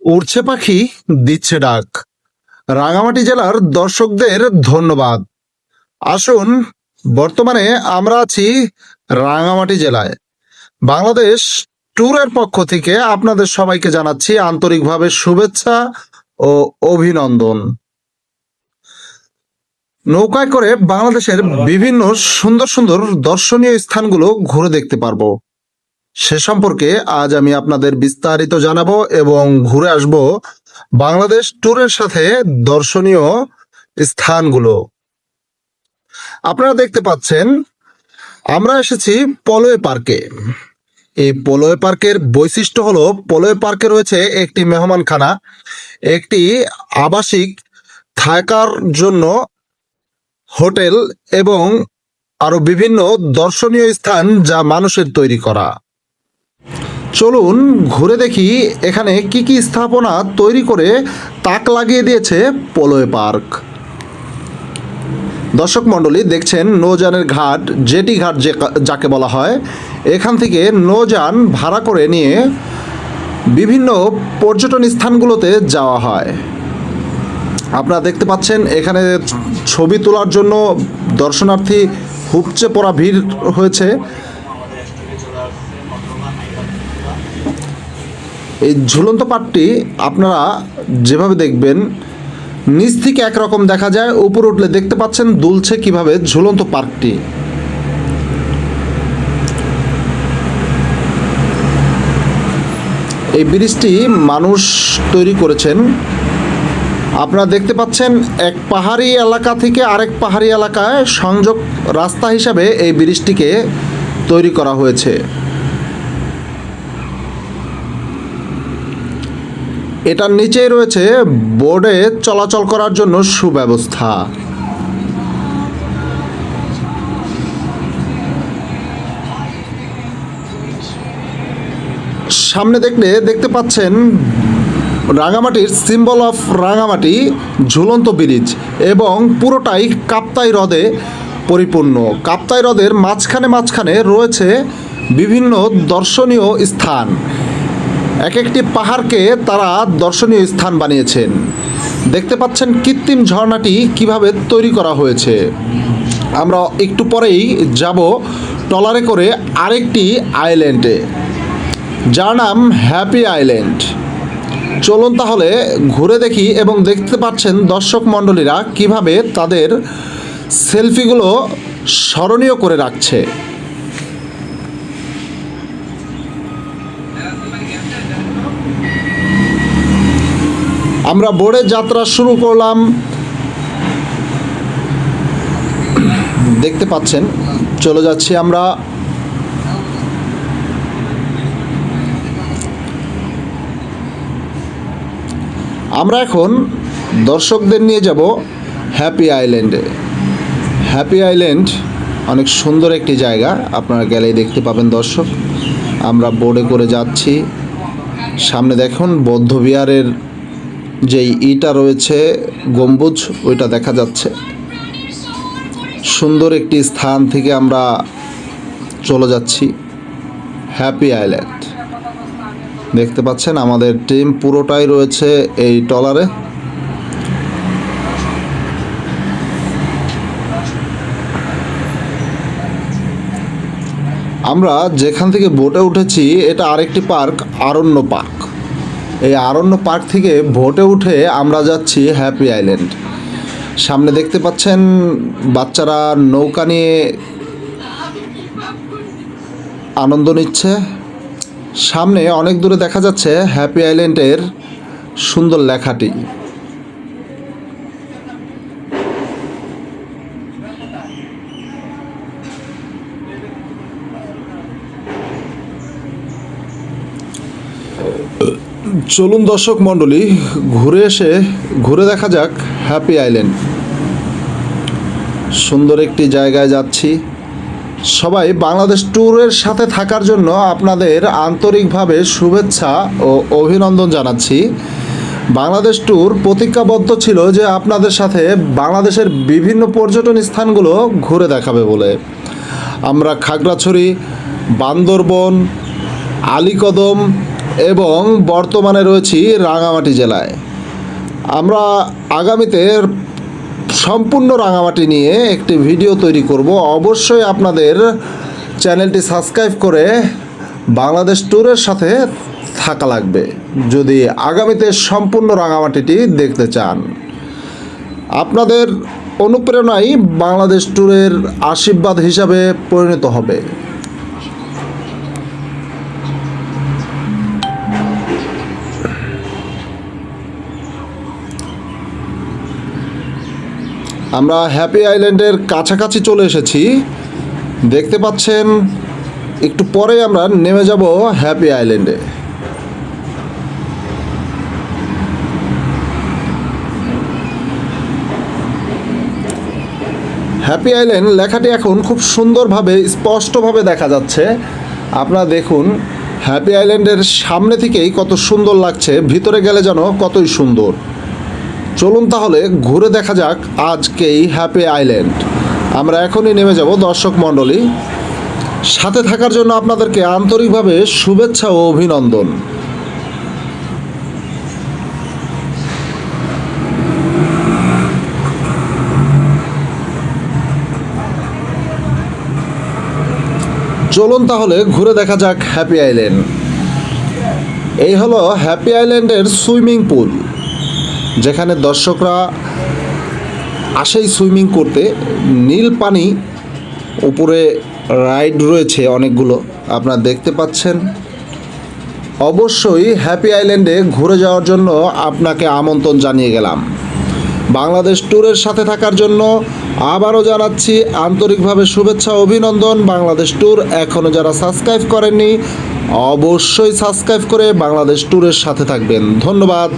উড়ছে পাখি, দিচ্ছে ডাক। রাঙামাটি জেলার দর্শকদের ধন্যবাদ। আসুন, বর্তমানে আমরা আছি রাঙামাটি জেলায়। বাংলাদেশ ট্যুরের পক্ষ থেকে আপনাদের সবাইকে জানাচ্ছি আন্তরিকভাবে শুভেচ্ছা ও অভিনন্দন। নৌকায় করে বাংলাদেশের বিভিন্ন সুন্দর সুন্দর দর্শনীয় স্থানগুলো ঘুরে দেখতে পারব। সে সম্পর্কে আজ আমি আপনাদের বিস্তারিত জানাব এবং ঘুরে আসব বাংলাদেশ ট্যুরের সাথে দর্শনীয় স্থানগুলো। আপনারা দেখতে পাচ্ছেন, আমরা এসেছি পলয় পার্কে। এই পলয় পার্কের বৈশিষ্ট্য হলো, পলয় পার্কে রয়েছে একটি মেহমানখানা, একটি আবাসিক থাকার জন্য হোটেল এবং আরও বিভিন্ন দর্শনীয় স্থান যা মানুষের তৈরি করা। চলুন ঘুরে দেখি এখানে কি কি স্থাপনা তৈরি করে তাক লাগিয়ে দিয়েছে পলয় পার্ক। দর্শক মণ্ডলী, দেখছেন নৌযানের ঘাট, জেটি ঘাট যে যাকে বলা হয়। এখান থেকে নৌযান ভাড়া করে নিয়ে বিভিন্ন পর্যটন স্থানগুলোতে যাওয়া হয়। আপনারা দেখতে পাচ্ছেন, এখানে ছবি তোলার জন্য দর্শনার্থী হুপচে পড়া ভিড় হয়েছে। এই ঝুলন্ত পাটটি আপনারা যেভাবে দেখবেন, নিচ থেকে একরকম দেখা যায়, উপরে উঠলে দেখতে পাচ্ছেন দুলছে কীভাবে ঝুলন্ত পার্কটি এই ব্রিজটি মানুষ তৈরি করেছেন। আপনারা দেখতে পাচ্ছেন, এক পাহাড়ি এলাকা থেকে আরেক পাহাড়ি এলাকায় সংযোগ রাস্তা হিসাবে এই ব্রিজটিকে তৈরি করা হয়েছে। এটার নিচেই রয়েছে বোর্ডে চলাচল করার জন্য সুব্যবস্থা। সামনে দেখলে দেখতে পাচ্ছেন রাঙামাটির সিম্বল অফ রাঙামাটি, ঝুলন্ত ব্রিজ এবং পুরোটাই কাপ্তাই হ্রদে পরিপূর্ণ। কাপ্তাই হ্রদের মাঝখানে মাঝখানে রয়েছে বিভিন্ন দর্শনীয় স্থান। এক একটি পাহাড়কে তারা দর্শনীয় স্থান বানিয়েছেন। দেখতে পাচ্ছেন কৃত্রিম ঝর্ণাটি কীভাবে তৈরি করা হয়েছে। আমরা একটু পরেই যাব ট্রলারে করে আরেকটি আইল্যান্ডে। যার নাম হ্যাপি আইল্যান্ড। চলুন তাহলে ঘুরে দেখি এবং দেখতে পাচ্ছেন দর্শক মণ্ডলীরা কীভাবে তাদের সেলফিগুলো স্মরণীয় করে রাখছে। আমরা বোর্ডে যাত্রা শুরু করলাম। দেখতে পাচ্ছেন, চলে যাচ্ছি আমরা। আমরা এখন দর্শকদের নিয়ে যাব হ্যাপি আইল্যান্ডে। হ্যাপি আইল্যান্ড অনেক সুন্দর একটি জায়গা, আপনারা গেলেই দেখতে পাবেন দর্শক। আমরা বোর্ডে করে যাচ্ছি। সামনে দেখুন বৌদ্ধ বিহারের যেই ইটা রয়েছে, গম্বুজ, ওইটা দেখা যাচ্ছে। সুন্দর একটি স্থান থেকে আমরা চলে যাচ্ছি, হ্যাপি আইল্যান্ড। দেখতে পাচ্ছেন, আমাদের টিম পুরোটাই রয়েছে এই ট্রলারে। আমরা যেখান থেকে বোটে উঠেছি, এটা আরেকটি পার্ক, আরণ্য পার্ক। এই আরণ্য পার্ক থেকে ভোটে উঠে আমরা যাচ্ছি হ্যাপি আইল্যান্ড। সামনে দেখতে পাচ্ছেন বাচ্চারা নৌকা নিয়ে আনন্দ নিচ্ছে। সামনে অনেক দূরে দেখা যাচ্ছে হ্যাপি আইল্যান্ডের সুন্দর লেখাটি। চলুন দর্শক মণ্ডলী, ঘুরে এসে ঘুরে দেখা যাক হ্যাপি আইল্যান্ড সুন্দর একটি জায়গায় যাচ্ছি। সবাই বাংলাদেশ ট্যুরের সাথে থাকার জন্য আপনাদের আন্তরিকভাবে শুভেচ্ছা ও অভিনন্দন জানাচ্ছি। বাংলাদেশ ট্যুর প্রতিজ্ঞাবদ্ধ ছিল যে আপনাদের সাথে বাংলাদেশের বিভিন্ন পর্যটন স্থানগুলো ঘুরে দেখাবে বলে। আমরা খাগড়াছড়ি, বান্দরবন, আলীকদম এবং বর্তমানে রয়েছি রাঙামাটি জেলায়। আমরা আগামীতে সম্পূর্ণ রাঙামাটি নিয়ে একটি ভিডিও তৈরি করব। অবশ্যই আপনাদের চ্যানেলটি সাবস্ক্রাইব করে বাংলাদেশ ট্যুরের সাথে থাকা লাগবে। যদি আগামীতে সম্পূর্ণ রাঙামাটিটি দেখতে চান। আপনাদের অনুপ্রেরণাই বাংলাদেশ ট্যুরের আশীর্বাদ হিসাবে পরিণত হবে। আমরা হ্যাপি আইল্যান্ডের কাছাকাছি চলে এসেছি। দেখতে পাচ্ছেন, একটু পরে আমরা নেমে যাব হ্যাপি আইল্যান্ডে হ্যাপি আইল্যান্ড লেখাটি এখন খুব সুন্দরভাবে, স্পষ্টভাবে দেখা যাচ্ছে। আপনারা দেখুন হ্যাপি আইল্যান্ডের সামনে থেকেই কত সুন্দর লাগছে, ভিতরে গেলে যেন কতই সুন্দর। চলুন তাহলে ঘুরে দেখা যাক আজকেই হ্যাপি আইল্যান্ড। আমরা এখনই নেমে যাব দর্শক মণ্ডলী। সাথে থাকার জন্য আপনাদেরকে আন্তরিকভাবে শুভেচ্ছা ও অভিনন্দন। চলুন তাহলে ঘুরে দেখা যাক হ্যাপি আইল্যান্ড। এই হলো হ্যাপি আইল্যান্ডের সুইমিং পুল। যেখানে দর্শকরা আসেই সুইমিং করতে, নীল পানি উপরে রাইড রয়েছে অনেকগুলো, আপনারা দেখতে পাচ্ছেন। অবশ্যই হ্যাপি আইল্যান্ডে ঘুরে যাওয়ার জন্য আপনাকে আমন্ত্রণ জানিয়ে গেলাম। বাংলাদেশ ট্যুরের সাথে থাকার জন্য আবারও জানাচ্ছি আন্তরিকভাবে শুভেচ্ছা অভিনন্দন। বাংলাদেশ ট্যুর এখনও যারা সাবস্ক্রাইব করেননি, অবশ্যই সাবস্ক্রাইব করে বাংলাদেশ ট্যুরের সাথে থাকবেন। ধন্যবাদ।